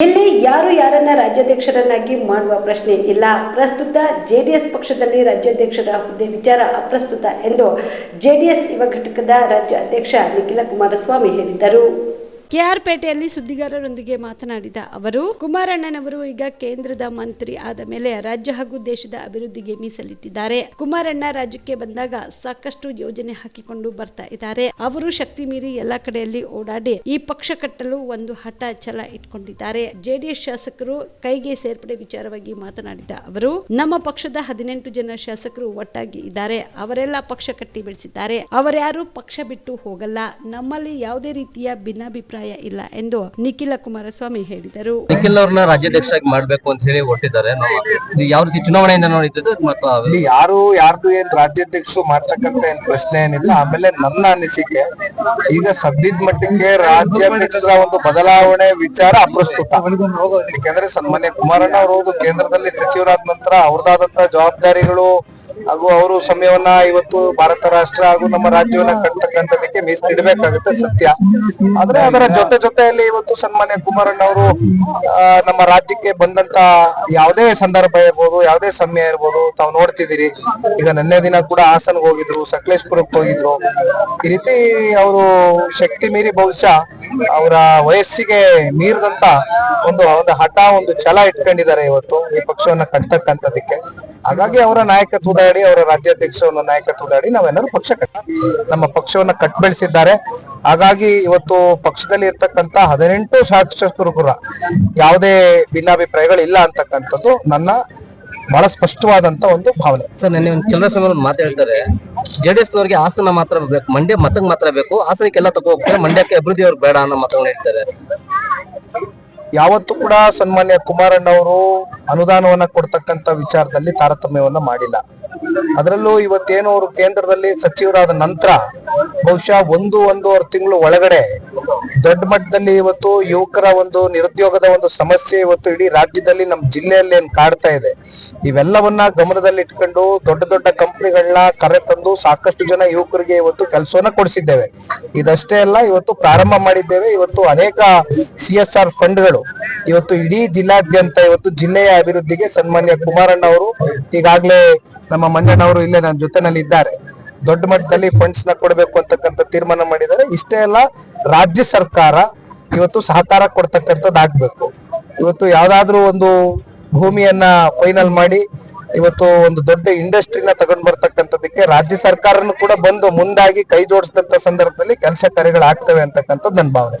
ಇಲ್ಲಿ ಯಾರು ಯಾರನ್ನ ರಾಜ್ಯಾಧ್ಯಕ್ಷರನ್ನಾಗಿ ಮಾಡುವ ಪ್ರಶ್ನೆ ಇಲ್ಲ. ಪ್ರಸ್ತುತ ಜೆಡಿಎಸ್ ಪಕ್ಷದಲ್ಲಿ ರಾಜ್ಯಾಧ್ಯಕ್ಷರ ಹುದ್ದೆ ವಿಚಾರ ಅಪ್ರಸ್ತುತ ಎಂದು ಜೆಡಿಎಸ್ ಯುವ ಘಟಕದ ರಾಜ್ಯ ಅಧ್ಯಕ್ಷ ನಿಖಿಲ ಕುಮಾರಸ್ವಾಮಿ ಹೇಳಿದರು ಕೆಆರ್ ಪೇಟೆಯಲ್ಲಿ ಸುದ್ದಿಗಾರರೊಂದಿಗೆ ಮಾತನಾಡಿದ ಅವರು, ಕುಮಾರಣ್ಣನವರು ಈಗ ಕೇಂದ್ರದ ಮಂತ್ರಿ ಆದ ಮೇಲೆ ರಾಜ್ಯ ಹಾಗೂ ದೇಶದ ಅಭಿವೃದ್ಧಿಗೆ ಮೀಸಲಿಟ್ಟಿದ್ದಾರೆ. ಕುಮಾರಣ್ಣ ರಾಜ್ಯಕ್ಕೆ ಬಂದಾಗ ಸಾಕಷ್ಟು ಯೋಜನೆ ಹಾಕಿಕೊಂಡು ಬರ್ತಾ ಇದ್ದಾರೆ. ಅವರು ಶಕ್ತಿ ಮೀರಿ ಎಲ್ಲ ಕಡೆಯಲ್ಲಿ ಓಡಾಡಿ ಈ ಪಕ್ಷ ಕಟ್ಟಲು ಒಂದು ಹಠ ಛಲ ಇಟ್ಕೊಂಡಿದ್ದಾರೆ. ಜೆಡಿಎಸ್ ಶಾಸಕರು ಕೈಗೆ ಸೇರ್ಪಡೆ ವಿಚಾರವಾಗಿ ಮಾತನಾಡಿದ ಅವರು, ನಮ್ಮ ಪಕ್ಷದ ಹದಿನೆಂಟು ಜನ ಶಾಸಕರು ಒಟ್ಟಾಗಿ ಇದ್ದಾರೆ. ಅವರೆಲ್ಲ ಪಕ್ಷ ಕಟ್ಟಿ ಬೆಳೆಸಿದ್ದಾರೆ. ಅವರ್ಯಾರು ಪಕ್ಷ ಬಿಟ್ಟು ಹೋಗಲ್ಲ. ನಮ್ಮಲ್ಲಿ ಯಾವುದೇ ರೀತಿಯ ಭಿನ್ನಾಭಿಪ್ರಾಯ ಇಲ್ಲ ಎಂದು ನಿಖಿಲ ಕುಮಾರಸ್ವಾಮಿ ಹೇಳಿದರು. ನಿಖಿಲ್ ಅವ್ರನ್ನ ರಾಜ್ಯಾಧ್ಯಕ್ಷ ಮಾಡ್ಬೇಕು ಅಂತ ಹೇಳಿ ಹೊರಟಿದ್ದಾರೆ. ಇದು ಯಾವ ರೀತಿ ಚುನಾವಣೆಯಿಂದ ನೋಡಿದ್ದು ಮತ್ತು ಇಲ್ಲಿ ಯಾರು ಯಾರ್ದು ಏನ್ ರಾಜ್ಯಾಧ್ಯಕ್ಷ ಮಾಡ್ತಕ್ಕಂತ ಏನ್ ಪ್ರಶ್ನೆ ಏನಿಲ್ಲ. ಆಮೇಲೆ ನನ್ನ ಅನಿಸಿಕೆ ಈಗ ಸದ್ಯದ ಮಟ್ಟಿಗೆ ರಾಜ್ಯಾಧ್ಯಕ್ಷರ ಒಂದು ಬದಲಾವಣೆ ವಿಚಾರ ಅಪ್ರಸ್ತುತ. ಯಾಕಂದ್ರೆ ಸನ್ಮಾನ್ಯ ಕುಮಾರಣ್ಣ ಅವರು ಕೇಂದ್ರದಲ್ಲಿ ಸಚಿವರಾದ ನಂತರ ಅವ್ರದಾದಂತ ಜವಾಬ್ದಾರಿಗಳು ಹಾಗೂ ಅವರು ಸಮಯವನ್ನ ಇವತ್ತು ಭಾರತ ರಾಷ್ಟ್ರ ಹಾಗೂ ನಮ್ಮ ರಾಜ್ಯವನ್ನ ಕಟ್ತಕ್ಕಂಥದಕ್ಕೆ ಮೀಸಲಿಡಬೇಕಾಗುತ್ತೆ ಸತ್ಯ. ಆದ್ರೆ ಅದರ ಜೊತೆ ಜೊತೆಯಲ್ಲಿ ಇವತ್ತು ಸನ್ಮಾನ್ಯ ಕುಮಾರಣ್ಣ ಅವರು ನಮ್ಮ ರಾಜ್ಯಕ್ಕೆ ಬಂದಂತ ಯಾವುದೇ ಸಂದರ್ಭ ಇರ್ಬೋದು, ಯಾವುದೇ ಸಮಯ ಇರ್ಬೋದು, ತಾವು ನೋಡ್ತಿದ್ದೀರಿ. ಈಗ ನಿನ್ನೆ ದಿನ ಕೂಡ ಹಾಸನ್ಗೆ ಹೋಗಿದ್ರು, ಸಕಲೇಶ್ಪುರಕ್ಕೆ ಹೋಗಿದ್ರು. ಈ ರೀತಿ ಅವರು ಶಕ್ತಿ ಮೀರಿ ಬಹುಶಃ ಅವರ ವಯಸ್ಸಿಗೆ ಮೀರಿದಂತ ಒಂದು ಒಂದು ಹಠ, ಒಂದು ಛಲ ಇಟ್ಕೊಂಡಿದ್ದಾರೆ ಇವತ್ತು ಈ ಪಕ್ಷವನ್ನ ಕಟ್ತಕ್ಕಂಥದಕ್ಕೆ. ಹಾಗಾಗಿ ಅವರ ನಾಯಕತ್ವದಾಡಿ ಅವರ ರಾಜ್ಯಾಧ್ಯಕ್ಷವನ್ನು ನಾಯಕತ್ವದ ಅಡಿ ನಾವೆಲ್ಲರೂ ಪಕ್ಷ ಕಟ್ಟ, ನಮ್ಮ ಪಕ್ಷವನ್ನ ಕಟ್ ಬೆಳೆಸಿದ್ದಾರೆ ಹಾಗಾಗಿ ಇವತ್ತು ಪಕ್ಷದಲ್ಲಿ ಇರ್ತಕ್ಕಂತ ಹದಿನೆಂಟು ಶಾಸಕರು ಕೂಡ ಯಾವುದೇ ಭಿನ್ನಾಭಿಪ್ರಾಯಗಳು ಇಲ್ಲ ಅಂತಕ್ಕಂಥದ್ದು ನನ್ನ ಬಹಳ ಸ್ಪಷ್ಟವಾದಂತ ಒಂದು ಭಾವನೆ. ಸರ್, ನೆನ್ನೆ ಒಂದು ಚಂದ್ರಸ್ವಾಮಿ ಹೇಳ್ತಾರೆ ಜೆಡಿಎಸ್ ನವರಿಗೆ ಹಾಸನ ಮಾತ್ರ ಬೇಕು, ಮಂಡ್ಯ ಮತಕ್ಕೆ ಮಾತ್ರ ಬೇಕು ಹಾಸನಕ್ಕೆಲ್ಲ ತಗೋ ಹೋಗ್ತಾರೆ ಮಂಡ್ಯಕ್ಕೆ ಅಭಿವೃದ್ಧಿ ಅವ್ರಿಗೆ ಬೇಡ ಅನ್ನೋ ಮಾತನ್ನ ಹೇಳ್ತಾರೆ. ಯಾವತ್ತೂ ಕೂಡ ಸನ್ಮಾನ್ಯ ಕುಮಾರಣ್ಣ ಅವರು ಅನುದಾನವನ್ನ ಕೊಡ್ತಕ್ಕಂತ ವಿಚಾರದಲ್ಲಿ ತಾರತಮ್ಯವನ್ನ ಮಾಡಿಲ್ಲ. ಅದರಲ್ಲೂ ಇವತ್ತೇನು ಅವರು ಕೇಂದ್ರದಲ್ಲಿ ಸಚಿವರಾದ ನಂತರ ಬಹುಶಃ ಒಂದು ಒಂದೂವರೆ ತಿಂಗಳು ಒಳಗಡೆ ದೊಡ್ಡ ಮಟ್ಟದಲ್ಲಿ ಇವತ್ತು ಯುವಕರ ಒಂದು ನಿರುದ್ಯೋಗದ ಒಂದು ಸಮಸ್ಯೆ ಇವತ್ತು ಇಡೀ ರಾಜ್ಯದಲ್ಲಿ ನಮ್ಮ ಜಿಲ್ಲೆಯಲ್ಲಿ ಏನ್ ಕಾಡ್ತಾ ಇದೆ. ಇವೆಲ್ಲವನ್ನ ಗಮನದಲ್ಲಿ ಇಟ್ಕೊಂಡು ದೊಡ್ಡ ದೊಡ್ಡ ಕಂಪನಿಗಳನ್ನ ಕರೆತಂದು ಸಾಕಷ್ಟು ಜನ ಯುವಕರಿಗೆ ಇವತ್ತು ಕೆಲಸವನ್ನ ಕೊಡಿಸಿದ್ದೇವೆ. ಇದಷ್ಟೇ ಅಲ್ಲ, ಇವತ್ತು ಪ್ರಾರಂಭ ಮಾಡಿದ್ದೇವೆ. ಇವತ್ತು ಅನೇಕ ಸಿ ಎಸ್ ಆರ್ ಫಂಡ್ಗಳು ಇವತ್ತು ಇಡೀ ಜಿಲ್ಲಾದ್ಯಂತ, ಇವತ್ತು ಜಿಲ್ಲೆಯ ಅಭಿವೃದ್ಧಿಗೆ ಸನ್ಮಾನ್ಯ ಕುಮಾರಣ್ಣ ಅವರು ಈಗಾಗಲೇ ನಮ್ಮ ಮಂಜಣ್ಣವರು ಇಲ್ಲೇ ನನ್ನ ಜೊತೆನಲ್ಲಿ ಇದ್ದಾರೆ. ದೊಡ್ಡ ಮಟ್ಟದಲ್ಲಿ ಫಂಡ್ಸ್ನ ಕೊಡಬೇಕು ಅಂತಕ್ಕಂಥ ತೀರ್ಮಾನ ಮಾಡಿದ್ದಾರೆ. ಇಷ್ಟೇ ಅಲ್ಲ, ರಾಜ್ಯ ಸರ್ಕಾರ ಇವತ್ತು ಸಹಕಾರ ಕೊಡ್ತಕ್ಕಂಥದ್ದು ಆಗ್ಬೇಕು. ಇವತ್ತು ಯಾವ್ದಾದ್ರು ಒಂದು ಭೂಮಿಯನ್ನ ಫೈನಲ್ ಮಾಡಿ, ಇವತ್ತು ಒಂದು ದೊಡ್ಡ ಇಂಡಸ್ಟ್ರಿನ ತಗೊಂಡ್ ಬರ್ತಕ್ಕಂಥದಕ್ಕೆ ರಾಜ್ಯ ಸರ್ಕಾರನು ಕೂಡ ಬಂದು ಮುಂದಾಗಿ ಕೈ ಜೋಡಿಸಿದಂತ ಸಂದರ್ಭದಲ್ಲಿ ಕೆಲಸ ಕಾರ್ಯಗಳು ಆಗ್ತವೆ ಅಂತಕ್ಕಂಥದ್ದು ನನ್ನ ಭಾವನೆ.